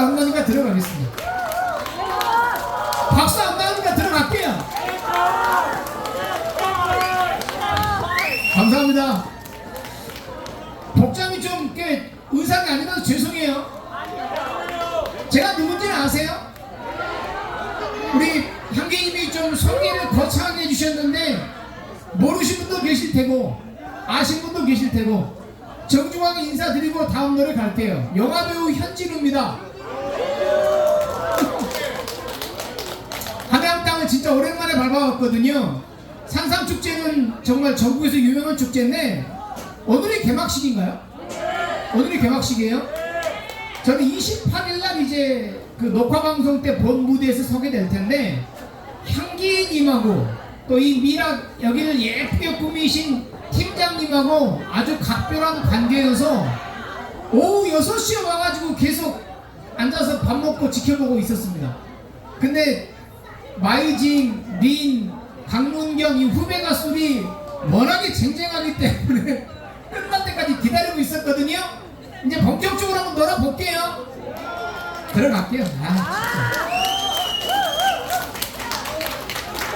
앵콜 안 나니까 들어가겠습니다. 박수 안 나니까 들어갈게요. 감사합니다. 복장이 좀 꽤 의상이 아니라서 죄송해요. 제가 누군지는 아세요? 우리 향기님이 좀 소개를 거창하게 해주셨는데 모르신 분도 계실 테고 아신 분도 계실 테고 정중하게 인사드리고 다음 노래 갈게요. 영화배우 현진우입니다. 진짜 오랜만에 밟아왔거든요. 산삼축제는 정말 전국에서 유명한 축제인데 오늘이 개막식인가요? 오늘이 개막식이에요? 저는 28일 날 이제 그 녹화 방송 때 본 무대에서 서게 될 텐데 향기님하고 또 이 미락 여기를 예쁘게 꾸미신 팀장님하고 아주 각별한 관계여서 오후 6시에 와가지고 계속 앉아서 밥 먹고 지켜보고 있었습니다. 근데 마이진, 린, 강문경 이 후배 가수들이 워낙에 쟁쟁하기 때문에 끝날 때까지 기다리고 있었거든요. 이제 본격적으로 한번 놀아볼게요. 들어갈게요. 아.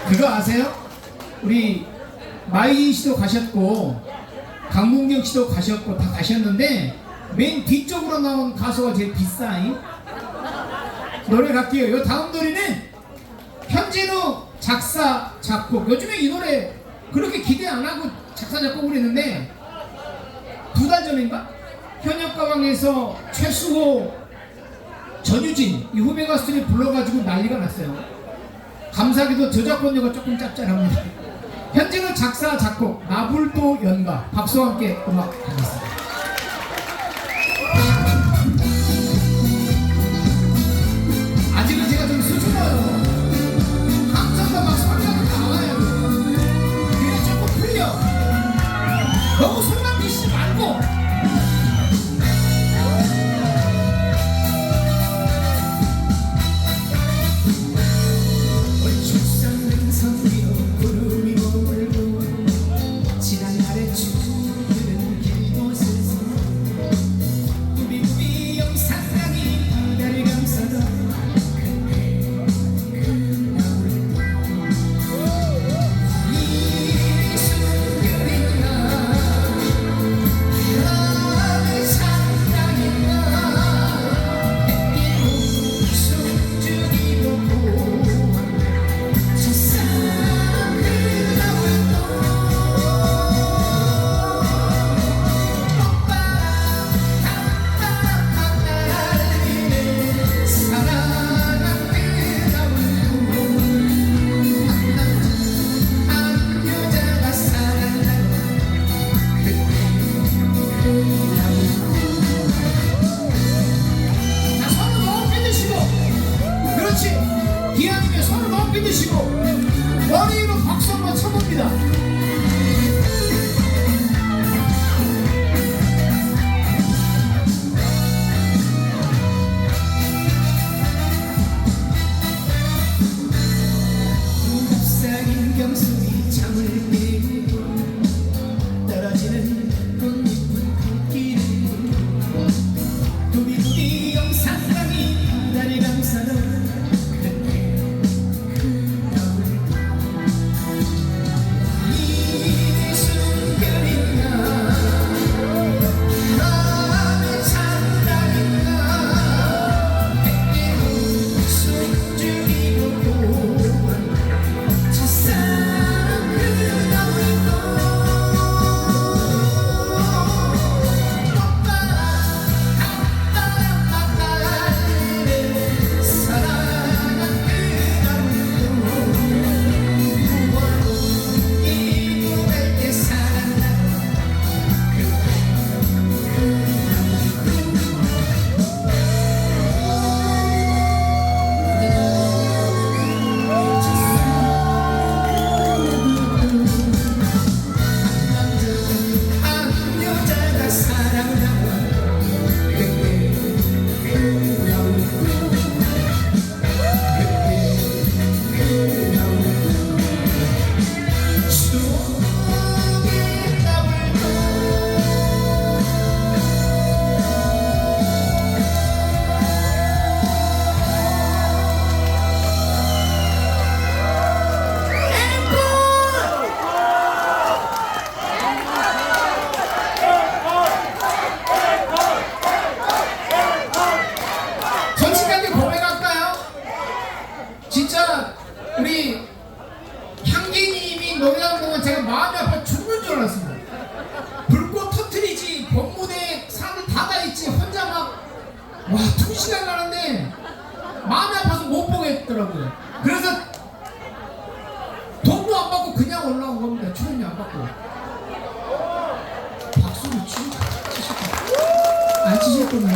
그거 아세요? 우리 마이진 씨도 가셨고 강문경 씨도 가셨고 다 가셨는데 맨 뒤쪽으로 나온 가수가 제일 비싸잉. 노래 갈게요. 요 다음 노래는 현진우 작사 작곡. 요즘에 이 노래 그렇게 기대 안 하고 작사 작곡을 했는데 두 달 전인가 현역가왕에서 최수호, 전유진 이 후배 가수들이 불러가지고 난리가 났어요. 감사하게도 저작권료가 조금 짭짤합니다. 현진우 작사 작곡 나불도 연가 박수와 함께 음악 하겠습니다. 이기시고 머리로 박수 한번 쳐봅니다.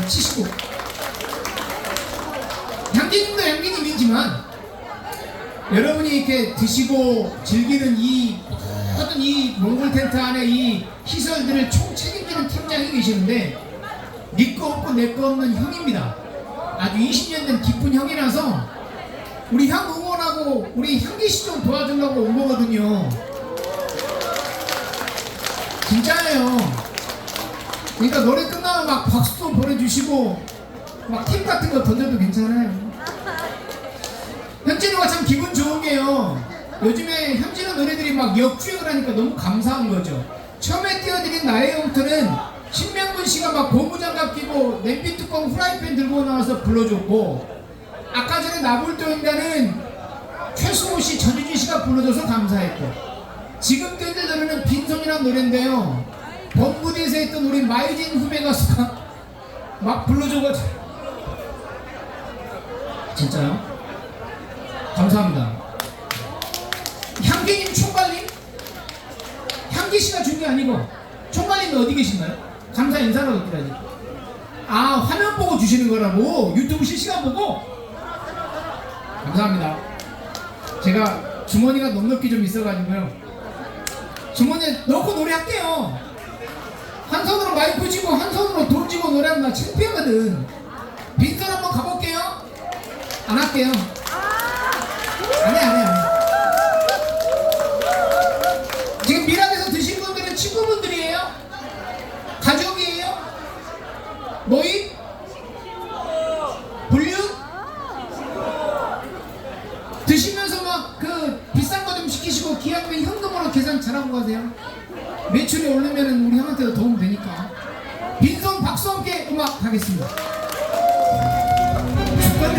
치시고 향기님도 향기님이지만 여러분이 이렇게 드시고 즐기는 이 어떤 이 몽골 텐트 안에 이 시설들을 총 책임지는 팀장이 계시는데 니거 없고 내 거 없는 형입니다. 아주 20년 된 깊은 형이라서 우리 형 응원하고 우리 향기 씨 좀 도와주려고 온 거거든요. 진짜예요. 그러니까 노래 끝나면 막 박수도 보내주시고 막팀 같은 거 던져도 괜찮아요. 현진우가 참 기분 좋은 게요. 요즘에 현진우 노래들이 막 역주행을 하니까 너무 감사한 거죠. 처음에 띄워드린 나의 영토는 신명근 씨가 막 고무장갑 끼고 냄비 뚜껑 후라이팬 들고 나와서 불러줬고 아까 전에 나불도인가는 최승호 씨, 전유진 씨가 불러줘서 감사했고 지금 밴드 노래는 빈손이란 노래인데요. 범무대에서 했던 우리 마이진 후배 가수가 막 불러줘가지고 진짜요? 감사합니다. 향기님 총괄님? 향기 씨가 준 게 아니고 총괄님이 어디 계신가요? 감사 인사라도 드려야지. 아 화면 보고 주시는 거라고 유튜브 실시간 보고 감사합니다. 제가 주머니가 넉넉히 좀 있어가지고요. 주머니에 넣고 노래할게요. 한 손으로 마이크 쥐고 한 손으로 돈 쥐고 노래하면 나 창피하거든. 빈손 한번 가볼게요. 안 할게요. 안 해, 안 해, 안 해. 지금 미락에서 드신 분들은 친구분들이에요? 가족이에요? 모임? 불륜? 드시면서 막 그 비싼 거 좀 시키시고 기왕이면 현금으로 계산 잘하고 가세요. 매출이 오르면 우리 형한테도 도움 되니까. 빈손 박수 함께 음악 하겠습니다. 자,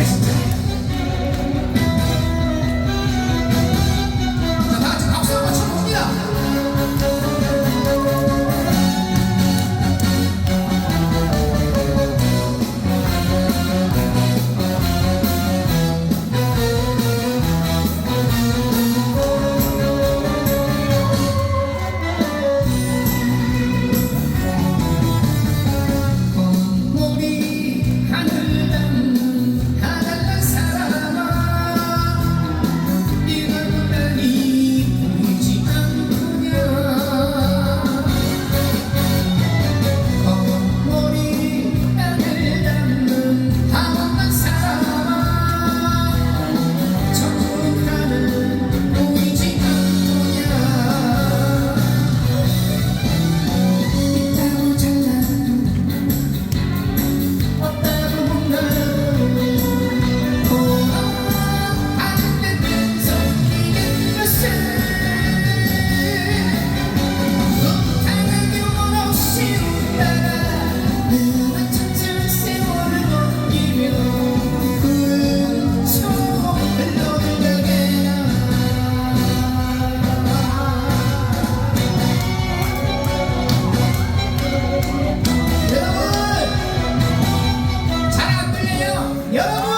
Yeah. Yeah.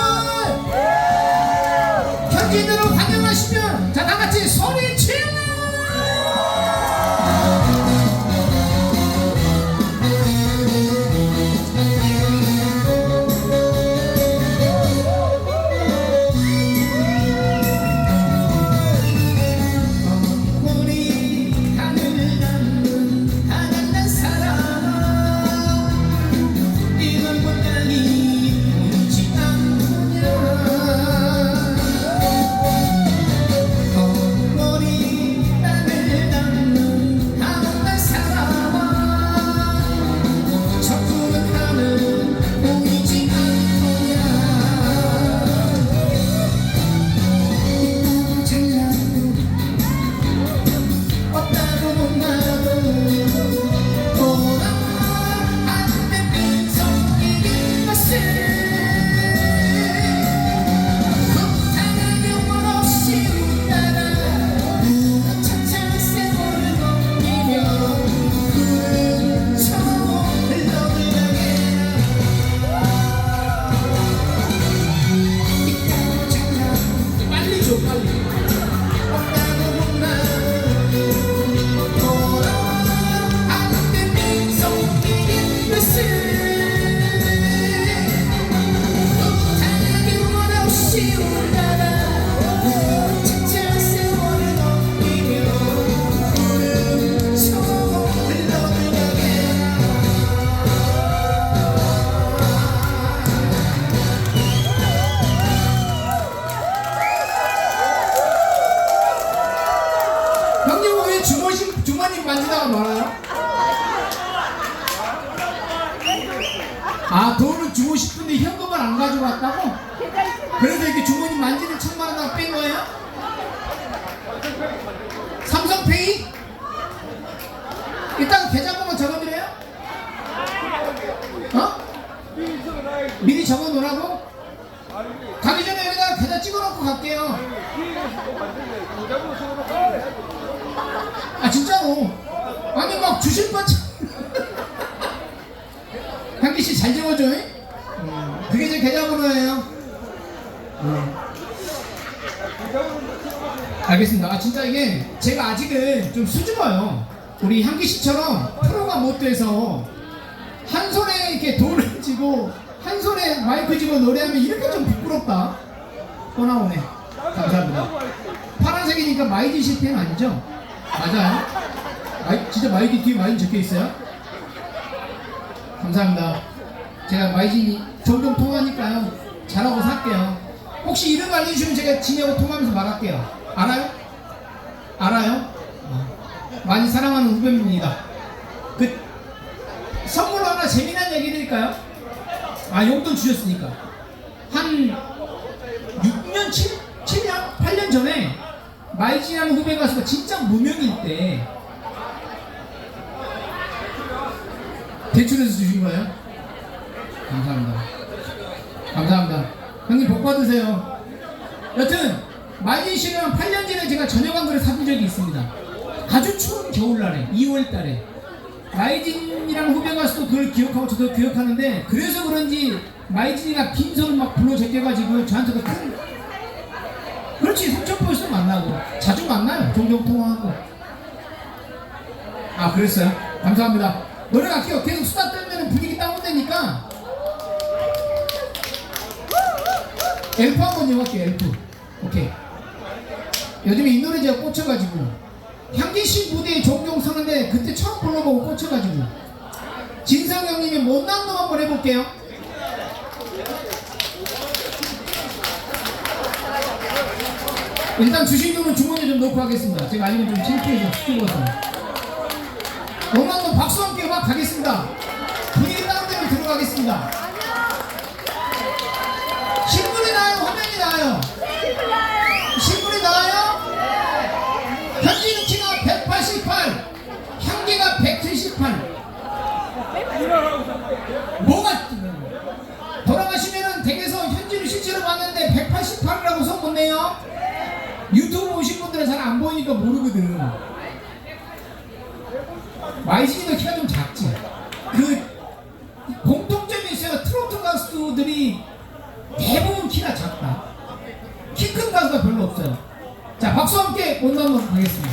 아 돈을 주고 싶은데 현금을 안 가져갔다고? 그래서 이렇게 주머니 만지는 척만 하다가 뺀 거예요? 삼성페이? 일단 계좌번호 적어드려요? 어? 미리 적어놓으라고? 가기 전에 여기다 계좌 찍어놓고 갈게요 아 진짜로 아니 막 주실 것 한기 씨 잘 적어줘 잉? 음, 그게 제 계좌번호예요 음. 알겠습니다 아 진짜 이게 제가 아직은 좀 수줍어요 우리 향기 씨처럼 프로가 못 돼서 한 손에 이렇게 돈을 쥐고 한 손에 마이크 쥐고 노래하면 이렇게 좀 부끄럽다 또 나오네 감사합니다 파란색이니까 마이디 시스템 아니죠? 맞아요? 마이, 진짜 마이디 뒤에 마이디 적혀 있어요? 감사합니다. 제가 마이디 종종 통화하니까요. 잘하고 살게요. 혹시 이름 알려주시면 제가 진이하고 통화하면서 말할게요. 알아요? 알아요? 어. 많이 사랑하는 후배입니다. 그 선물로 하나 재미난 얘기 드릴까요? 아 용돈 주셨으니까 한 6년 7, 7년 8년 전에 마이진이라는 후배 가수가 진짜 무명일 때 대출해서 주신 거예요? 감사합니다. 감사합니다. 형님 복 받으세요. 여튼 마이진 씨랑 8년 전에 제가 저녁 한 그릇 사준 적이 있습니다. 아주 추운 겨울날에 2월 달에 마이진이랑 후배 가수도 그걸 기억하고 저도 기억하는데 그래서 그런지 마이진이가 빈손을 막 불러 제껴가지고 저한테도 큰 그렇지 삼천포에서 만나고 자주 만나요 종종 통화하고 아 그랬어요 감사합니다 노래 갈게요 계속 수다 떨면 분위기 다운되니까 엘프 한번 이어갈게요 엘프 오케이 요즘에 이 노래 제가 꽂혀가지고 향기씨 무대에 종종 서는데 그때 처음 불러보고 꽂혀가지고 진성 형님이 못난 놈 한번 해볼게요 일단 주신 돈은 주머니에 좀 넣고 하겠습니다. 제가 아니면 좀 창피해서 수줍어서. 원만도 박수 함께 음악 가겠습니다. 분위기 다운되면 들어가겠습니다. 크거든. 마이신이도 키가 좀 작지. 그 공통점이 있어요. 트로트 가수들이 대부분 키가 작다. 키 큰 가수가 별로 없어요. 자, 박수 함께 온나무 가겠습니다.